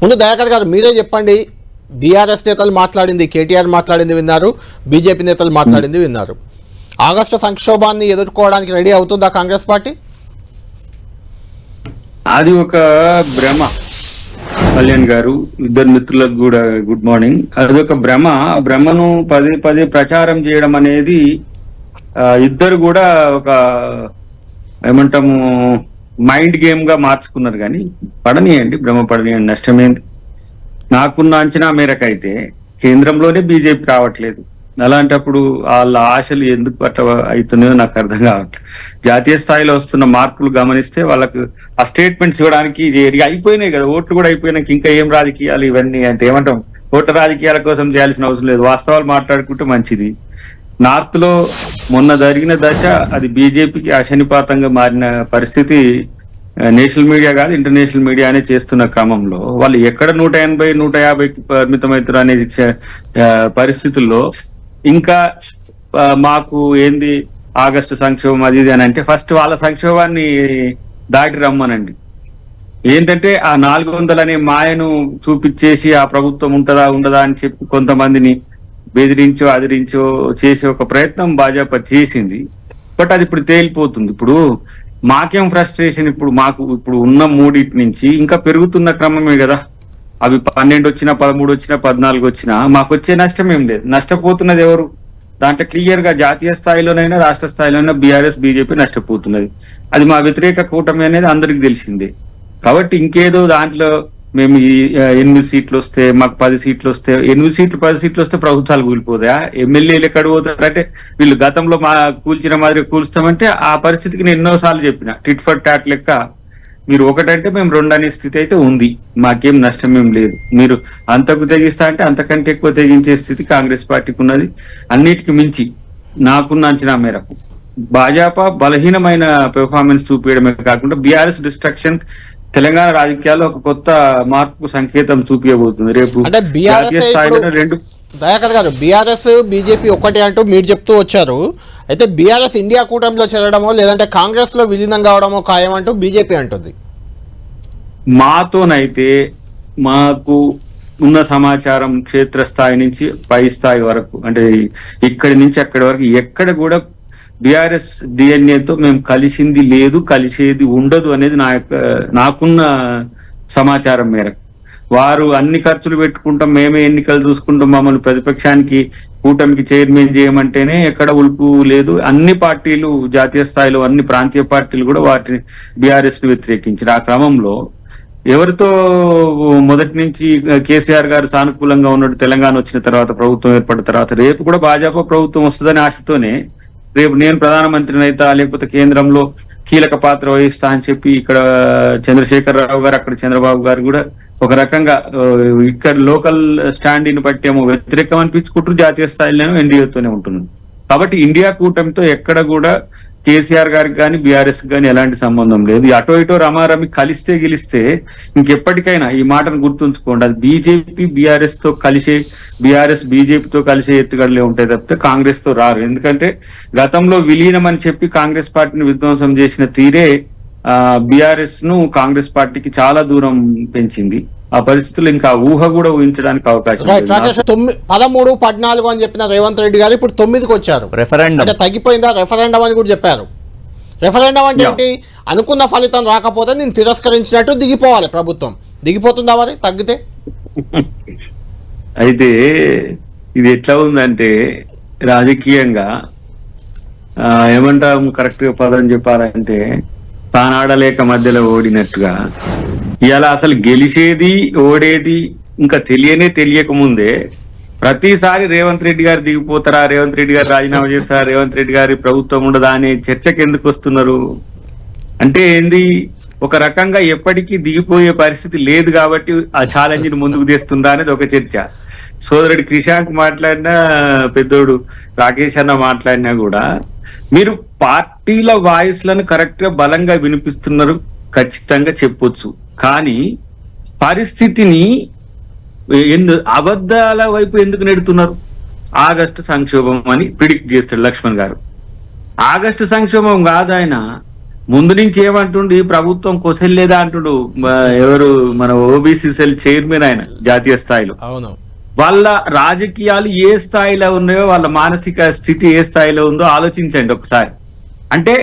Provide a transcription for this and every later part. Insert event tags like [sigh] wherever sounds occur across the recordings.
ముందు దయాకర్ గారు మీరే చెప్పండి. బీఆర్ఎస్ నేతలు మాట్లాడింది కేటీఆర్ మాట్లాడింది విన్నారు బీజేపీ నేతలు మాట్లాడింది విన్నారు. ఆగస్టు సంక్షోభాన్ని ఎదుర్కోవడానికి రెడీ అవుతుందా కాంగ్రెస్ పార్టీ? అది ఒక భ్రమ. కళ్యాణ్ గారు ఇద్దరు మిత్రులకు కూడా గుడ్ మార్నింగ్. అది ఒక భ్రమ. ఆ భ్రమను పదే పదే ప్రచారం చేయడం అనేది ఇద్దరు కూడా ఒక ఏమంటాము మైండ్ గేమ్గా మార్చుకున్నారు కానీ పడనీయండి భ్రమ పడనీయండి నష్టమేంది? నాకున్న అంచనా మేరకు అయితే కేంద్రంలోనే బీజేపీ రావట్లేదు. అలాంటప్పుడు వాళ్ళ ఆశలు ఎందుకు అట్లా అవుతున్నాయో నాకు అర్థం కావట్లేదు. జాతీయ స్థాయిలో వస్తున్న మార్పులు గమనిస్తే వాళ్ళకు ఆ స్టేట్మెంట్స్ ఇవ్వడానికి అయిపోయినాయి కదా ఓట్లు కూడా అయిపోయినాక ఇంకా ఏం రాజకీయాలు ఇవన్నీ అంటే ఏమంటాం? ఓట్ల రాజకీయాల కోసం చేయాల్సిన అవసరం లేదు. వాస్తవాలు మాట్లాడుకుంటే మంచిది. నార్త్లో మొన్న జరిగిన దశ అది బీజేపీకి అశనిపాతంగా మారిన పరిస్థితి నేషనల్ మీడియా కాదు ఇంటర్నేషనల్ మీడియానే చేస్తున్న క్రమంలో. వాళ్ళు ఎక్కడ నూట ఎనభై నూట యాభైకి పరిమితమవుతారు అనే పరిస్థితుల్లో ఇంకా మాకు ఏంది ఆగస్టు సంక్షోభం అది ఇది అని అంటే ఫస్ట్ వాళ్ళ సంక్షోభాన్ని దాటి రమ్మనండి. ఏంటంటే ఆ నాలుగు వందలు అనే మాయను చూపించేసి ఆ ప్రభుత్వం ఉంటుందా ఉండదా అని చెప్పి కొంతమందిని బెదిరించో అదిరించో చేసే ఒక ప్రయత్నం భాజపా చేసింది. బట్ అది ఇప్పుడు తేలిపోతుంది. ఇప్పుడు మాకేం ఫ్రస్ట్రేషన్ ఇప్పుడు మాకు ఇప్పుడు ఉన్న మూడింటి నుంచి ఇంకా పెరుగుతున్న క్రమమే కదా. అవి పన్నెండు వచ్చినా పదమూడు వచ్చినా పద్నాలుగు వచ్చినా మాకు వచ్చే నష్టం ఏం లేదు. నష్టపోతున్నది ఎవరు? దాంట్లో క్లియర్గా జాతీయ స్థాయిలోనైనా రాష్ట్ర స్థాయిలోనైనా బీఆర్ఎస్ బీజేపీ నష్టపోతున్నది. అది మా వ్యతిరేక కూటమి అనేది అందరికి తెలిసిందే. కాబట్టి ఇంకేదో దాంట్లో మేము ఈ ఎనిమిది సీట్లు వస్తే మాకు పది సీట్లు వస్తే ఎనిమిది సీట్లు పది సీట్లు వస్తే ప్రభుత్వాలు కూలిపోతాయా ఎమ్మెల్యేలు ఎక్కడ పోతారు. అంటే వీళ్ళు గతంలో మా కూల్చిన మాదిరి కూల్స్తామంటే ఆ పరిస్థితికి నేను ఎన్నోసార్లు చెప్పిన. టిట్ ఫర్ టాట్ లెక్క మీరు ఒకటంటే మేము రెండు అనే స్థితి అయితే ఉంది. మాకేం నష్టం ఏం లేదు. మీరు అంతకు తెగిస్తా అంటే అంతకంటే ఎక్కువ తెగించే స్థితి కాంగ్రెస్ పార్టీకి ఉన్నది అన్నిటికి మించి నాకున్న అంచనా మేరకు. భాజపా బలహీనమైన పెర్ఫార్మెన్స్ చూపించడమే కాకుండా బీఆర్ఎస్ డిస్ట్రక్షన్ తెలంగాణ రాజకీయాల్లో ఒక కొత్త మార్పుకు సంకేతం చూపించబోతుంది. రేపు అంటే బీఆర్ఎస్ రెండు దయాకర్ గారు బీఆర్ఎస్ బీజేపీ ఒక్కటే అంటూ మీరు చెప్తూ వచ్చారు. అయితే బీఆర్ఎస్ ఇండియా కూటమిలో చేరడమో లేదంటే కాంగ్రెస్లో విలీనం కావడమో ఖాయం అంటూ బీజేపీ అంటుంది. మాతోనైతే మాకు ఉన్న సమాచారం క్షేత్రస్థాయి నుంచి పై స్థాయి వరకు అంటే ఇక్కడి నుంచి అక్కడి వరకు ఎక్కడ కూడా బీఆర్ఎస్ డిఎన్ఏతో మేము కలిసింది లేదు కలిసేది ఉండదు అనేది నా యొక్క నాకున్న సమాచారం మేరకు. వారు అన్ని ఖర్చులు పెట్టుకుంటాం మేమే ఎన్నికలు చూసుకుంటాం మమ్మల్ని ప్రతిపక్షానికి కూటమికి చైర్మన్ చేయమంటేనే ఎక్కడ ఉలుపు లేదు. అన్ని పార్టీలు జాతీయ స్థాయిలో అన్ని ప్రాంతీయ పార్టీలు కూడా వాటిని బీఆర్ఎస్ని వ్యతిరేకించారు. ఆ క్రమంలో ఎవరితో మొదటి నుంచి కేసీఆర్ గారు సానుకూలంగా ఉన్నట్టు తెలంగాణ వచ్చిన తర్వాత ప్రభుత్వం ఏర్పడిన తర్వాత రేపు కూడా భాజపా ప్రభుత్వం వస్తుందని ఆశతోనే రేపు నేను ప్రధానమంత్రిని అయితా లేకపోతే కేంద్రంలో కీలక పాత్ర వహిస్తా అని చెప్పి ఇక్కడ చంద్రశేఖర్ రావు గారు అక్కడ చంద్రబాబు గారు కూడా ఒక రకంగా ఇక్కడ లోకల్ స్టాండ్ బట్టి ఏమో వ్యతిరేకం అనిపించుకుంటారు జాతీయ స్థాయిలోనే ఎన్డీఏతోనే ఉంటుంది కాబట్టి ఇండియా కూటమితో ఎక్కడ కూడా కేసీఆర్ గారికి కానీ బీఆర్ఎస్ కానీ ఎలాంటి సంబంధం లేదు. అటో ఇటో రమారమి కలిస్తే గెలిస్తే ఇంకెప్పటికైనా ఈ మాటను గుర్తుంచుకోండి. అది బీజేపీ బీఆర్ఎస్తో కలిసే బీఆర్ఎస్ బీజేపీతో కలిసే ఎత్తుగడలే ఉంటాయి తప్పితే కాంగ్రెస్తో రారు. ఎందుకంటే గతంలో విలీనం అని చెప్పి కాంగ్రెస్ పార్టీని విధ్వంసం చేసిన తీరే బీఆర్ఎస్ను కాంగ్రెస్ పార్టీకి చాలా దూరం పెంచింది. ఆ పరిస్థితుల్లో ఇంకా ఊహ కూడా ఊహించడానికి అవకాశం పదమూడు పద్నాలుగు అని చెప్పిన రేవంత్ రెడ్డి గారు ఇప్పుడు తొమ్మిదికి వచ్చారు. రెఫరెండం అంటే తగ్గిపోయిందా? రెఫరెండం అని కూడా చెప్పారు. రెఫరెండం అంటే. ఏంటి? అనుకున్న ఫలితం రాకపోతే నేను తిరస్కరించినట్టు దిగిపోవాలి ప్రభుత్వం. దిగిపోతుందా మరి? తగ్గితే? [laughs] అయితే ఇది ఎట్లా ఉందంటే రాజకీయంగా ఏమంటాం కరెక్ట్గా పదం చెప్పాలంటే తానాడలేక మధ్యలో ఓడినట్టుగా. ఇలా అసలు గెలిచేది ఓడేది ఇంకా తెలియనే తెలియక ముందే ప్రతిసారి రేవంత్ రెడ్డి గారు దిగిపోతారా రేవంత్ రెడ్డి గారు రాజీనామా చేస్తారా రేవంత్ రెడ్డి గారి ప్రభుత్వం ఉండదా అనే చర్చకి ఎందుకు వస్తున్నారు? అంటే ఏంది? ఒక రకంగా ఎప్పటికీ దిగిపోయే పరిస్థితి లేదు కాబట్టి ఆ ఛాలెంజ్ని ముందుకు తీస్తుందా అనేది ఒక చర్చ. సోదరుడు క్రిషాంక్ మాట్లాడినా పెద్దోడు రాకేష్ అన్న మాట్లాడినా కూడా మీరు పార్టీల వాయిస్లను కరెక్ట్గా బలంగా వినిపిస్తున్నారు ఖచ్చితంగా చెప్పొచ్చు. కానీ పరిస్థితిని ఎందు అబద్ధాల వైపు ఎందుకు నెడుతున్నారు? ఆగస్టు సంక్షోభం అని ప్రిడిక్ట్ చేస్తాడు లక్ష్మణ్ గారు. ఆగస్టు సంక్షోభం కాదు ఆయన. ముందు నుంచి ఏమంటుండు ప్రభుత్వం కొసెల్లేదా అంటుడు ఎవరు మన ఓబీసీ సెల్ చైర్మన్ ఆయన జాతీయ స్థాయిలో. అవును. వాళ్ళ రాజకీయాలు ఏ స్థాయిలో ఉన్నాయో వాళ్ళ మానసిక స్థితి ఏ స్థాయిలో ఉందో ఆలోచించండి ఒకసారి. అంటే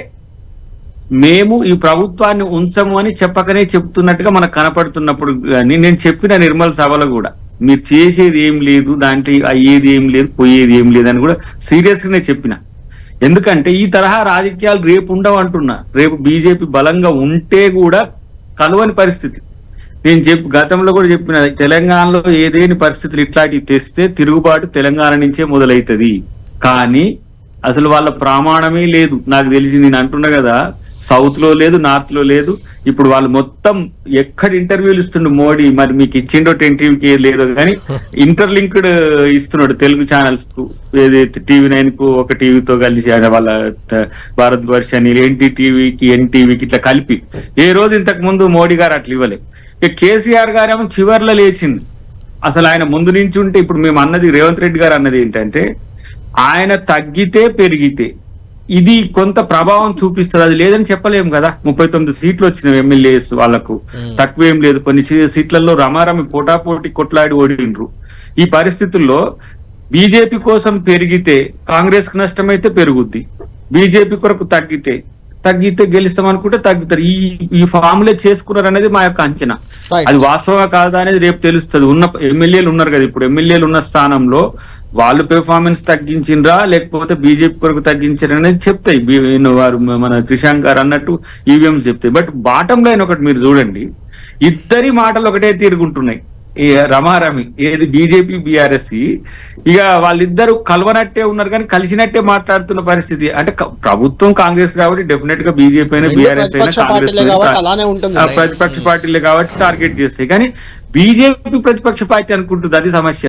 మేము ఈ ప్రభుత్వాన్ని ఉంచము అని చెప్పకనే చెప్తున్నట్టుగా మనకు కనపడుతున్నప్పుడు కానీ నేను చెప్పిన నిర్మల్ సభలో కూడా మీరు చేసేది ఏం లేదు దాంట్లో అయ్యేది ఏం లేదు పోయేది ఏం లేదు అని కూడా సీరియస్గానే చెప్పిన. ఎందుకంటే ఈ తరహా రాజకీయాలు రేపు ఉండవు అంటున్నా. రేపు బీజేపీ బలంగా ఉంటే కూడా కలవని పరిస్థితి. నేను చెప్పి గతంలో కూడా చెప్పిన తెలంగాణలో ఏదేని పరిస్థితులు ఇట్లాంటివి తెస్తే తిరుగుబాటు తెలంగాణ నుంచే మొదలవుతుంది కానీ అసలు వాళ్ళ ప్రమాణమే లేదు. నాకు తెలిసి నేను అంటున్నా కదా సౌత్లో లేదు నార్త్లో లేదు. ఇప్పుడు వాళ్ళు మొత్తం ఎక్కడ ఇంటర్వ్యూలు ఇస్తుండు మోడీ? మరి మీకు ఇచ్చిండో ఇంటర్వ్యూకి లేదో కానీ [laughs] ఇంటర్లింక్డ్ ఇస్తున్నాడు తెలుగు ఛానల్స్కు. ఏదైతే టీవీ నైన్కు ఒక టీవీతో కలిసి వాళ్ళ భారత్ వర్ష అని ఎన్టీ టీవీకి ఎన్టీవీకి ఇట్లా కలిపి. ఏ రోజు ఇంతకు ముందు మోడీ గారు అట్లా ఇవ్వలేదు ఇక కేసీఆర్ గారేమో చివర్లో లేచింది అసలు ఆయన ముందు నుంచి ఉంటే ఇప్పుడు మేము అన్నది రేవంత్ రెడ్డి గారు అన్నది ఏంటంటే ఆయన తగ్గితే పెరిగితే. ఇది కొంత ప్రభావం చూపిస్తుంది. అది లేదని చెప్పలేము కదా. ముప్పై తొమ్మిది సీట్లు వచ్చిన ఎమ్మెల్యేస్ వాళ్ళకు. తక్కువేం లేదు. కొన్ని సీట్లలో రమారమి పోటాపోటీ కొట్లాడి ఓడిండ్రు. ఈ పరిస్థితుల్లో బీజేపీ కోసం పెరిగితే కాంగ్రెస్కు నష్టమైతే పెరుగుద్ది. బీజేపీ కొరకు తగ్గితే తగ్గితే గెలుస్తాం అనుకుంటే తగ్గుతారు. ఈ ఈ ఫార్ములే చేసుకున్నారు అనేది మా యొక్క అంచనా. అది వాస్తవా కాదా అనేది రేపు తెలుస్తుంది. ఉన్న ఎమ్మెల్యేలు ఉన్నారు కదా ఇప్పుడు. ఎమ్మెల్యేలు ఉన్న స్థానంలో వాళ్ళు పెర్ఫార్మెన్స్ తగ్గించిండ్రా లేకపోతే బీజేపీ కొరకు తగ్గించారా అనేది చెప్తాయి. వారు మన క్రిషాంక్ గారు అన్నట్టు ఈవీఎంస్ చెప్తాయి. బట్ బాటం లైన్ ఒకటి మీరు చూడండి. ఇద్దరి మాటలు ఒకటే తీరుగుంటున్నాయి. రమారమి ఏది బీజేపీ బీఆర్ఎస్ ఇక వాళ్ళిద్దరు కలవనట్టే ఉన్నారు కానీ కలిసినట్టే మాట్లాడుతున్న పరిస్థితి. అంటే ప్రభుత్వం కాంగ్రెస్ కాబట్టి డెఫినెట్గా బీజేపీ అయినా బీఆర్ఎస్ అయినా కాంగ్రెస్ ప్రతిపక్ష పార్టీలే కాబట్టి టార్గెట్ చేస్తాయి. కానీ బీజేపీ ప్రతిపక్ష పార్టీ అనుకుంటుంది అది సమస్య.